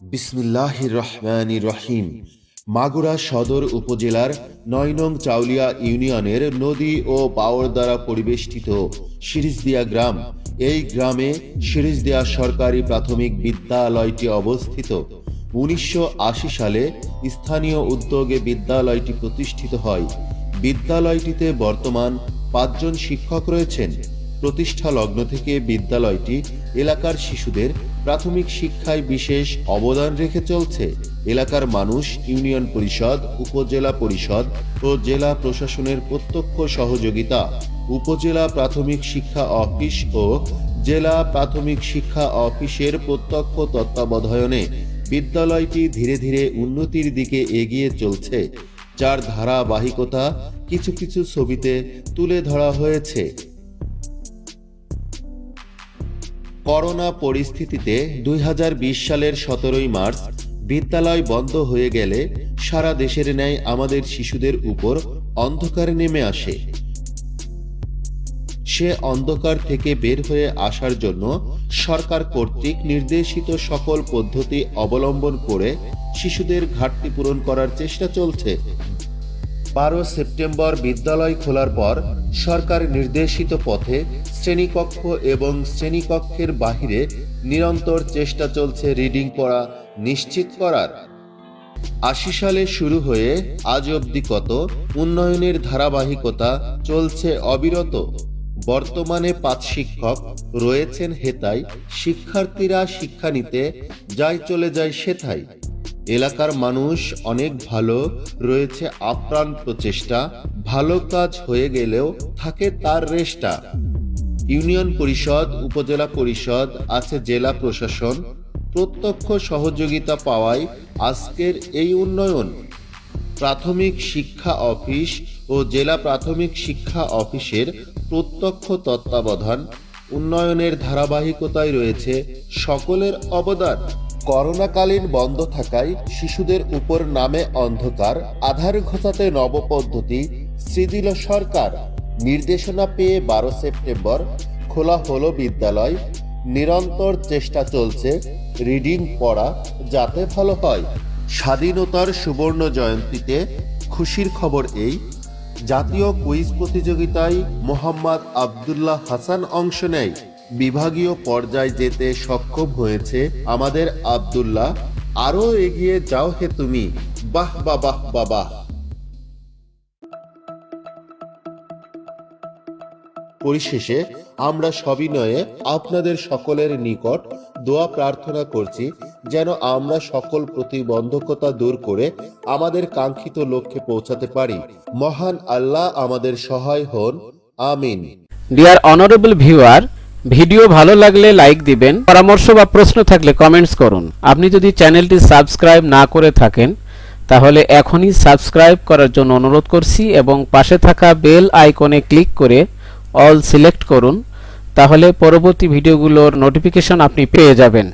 বিসমিল্লাহ রহমান রহিম। মাগুরা সদর উপজেলার নয় নং চাউলিয়া ইউনিয়নের নদী ও পাওর দ্বারা পরিবেষ্টিত সিরিজদিয়া গ্রাম। এই গ্রামে সিরিজদিয়া সরকারি প্রাথমিক বিদ্যালয়টি অবস্থিত। উনিশশো আশি সালে স্থানীয় উদ্যোগে বিদ্যালয়টি প্রতিষ্ঠিত হয়। বিদ্যালয়টিতে বর্তমান পাঁচজন শিক্ষক রয়েছেন। প্রতিষ্ঠা লগ্ন থেকে বিদ্যালয়টি এলাকার শিশুদের প্রাথমিক শিক্ষায় বিশেষ অবদান রেখে চলছে। এলাকার মানুষ, ইউনিয়ন পরিষদ, উপজেলা পরিষদ ও জেলা প্রশাসনের প্রত্যক্ষ সহযোগিতা, উপজেলা প্রাথমিক শিক্ষা অফিস ও জেলা প্রাথমিক শিক্ষা অফিসের প্রত্যক্ষ তত্ত্বাবধানে বিদ্যালয়টি ধীরে ধীরে উন্নতির দিকে এগিয়ে চলছে, যার ধারাবাহিকতা কিছু কিছু ছবিতে তুলে ধরা হয়েছে। করোনা পরিস্থিতিতে দুই হাজার বিশ সালের সতেরোই মার্চ বিদ্যালয় বন্ধ হয়ে গেলে সারা দেশের ন্যায় আমাদের শিশুদের উপর অন্ধকার নেমে আসে। সে অন্ধকার থেকে বের হয়ে আসার জন্য সরকার কর্তৃক নির্দেশিত সকল পদ্ধতি অবলম্বন করে শিশুদের ঘাটতি পূরণ করার চেষ্টা চলছে। বারো সেপ্টেম্বর বিদ্যালয় খোলার পর সরকার নির্দেশিত পথে শ্রেণীকক্ষ এবং শ্রেণীকক্ষের বাহিরে নিরন্তর চেষ্টা চলছে রিডিং পড়া নিশ্চিত করার। আশি সালে শুরু হয়ে আজ অবধি কত উন্নয়নের ধারাবাহিকতা চলছে অবিরত। বর্তমানে পাঁচ শিক্ষক রয়েছেন হেতাই, শিক্ষার্থীরা শিক্ষা নিতে যায় চলে যায় সেথায় এলাকার মানুষ অনেক ভালো রয়েছে, আপ্রাণ প্রচেষ্টা, ভালো কাজ হয়ে গেলেও থাকে তার রেশটা। ইউনিয়ন পরিষদ, উপজেলা পরিষদ আছে জেলা প্রশাসন, প্রত্যক্ষ সহযোগিতা পাওয়ায় আজকের এই উন্নয়ন। প্রাথমিক শিক্ষা অফিস ও জেলা প্রাথমিক শিক্ষা অফিসের প্রত্যক্ষ তত্ত্বাবধান, উন্নয়নের ধারাবাহিকতায় রয়েছে সকলের অবদান। করোনাকালীন বন্ধ থাকায় শিশুদের উপর নামে অন্ধকার, আধার ঘোষাতে নবপদ্ধতি, সৃজিল সরকার। নির্দেশনা পেয়ে বারো সেপ্টেম্বর খোলা হলো বিদ্যালয়। নিরন্তর চেষ্টা চলছে রিডিং পড়া যাতে ভালো হয়। স্বাধীনতার সুবর্ণ জয়ন্তীতে খুশির খবর এই। জাতীয় কুইজ প্রতিযোগিতায় মোহাম্মদ আবদুল্লাহ হাসান অংশ নেয়। বিভাগীয় পর্যায়ে যেতে সক্ষম হয়েছে আমাদের আবদুল্লাহ। আরও এগিয়ে যাও হে তুমি। বাহ বাহ বাহ। পরিশেষে আমরা সবিনয়ে আপনাদের সকলের নিকট দোয়া প্রার্থনা করছি, যেন আমরা সকল প্রতিবন্ধকতা দূর করে আমাদের কাঙ্ক্ষিত লক্ষ্যে পৌঁছাতে পারি। মহান আল্লাহ আমাদের সহায় হন। আমিন। ডিয়ার অনারেবল ভিউয়ার ভিডিও ভালো লাগলে লাইক দিবেন, পরামর্শ বা প্রশ্ন থাকলে কমেন্টস করুন। আপনি যদি চ্যানেলটি সাবস্ক্রাইব না করে থাকেন, তাহলে এখনই সাবস্ক্রাইব করার জন্য অনুরোধ করছি এবং পাশে থাকা বেল আইকনে ক্লিক করে অল সিলেক্ট করুন, তাহলে পরবর্তী ভিডিওগুলোর নোটিফিকেশন আপনি পেয়ে যাবেন।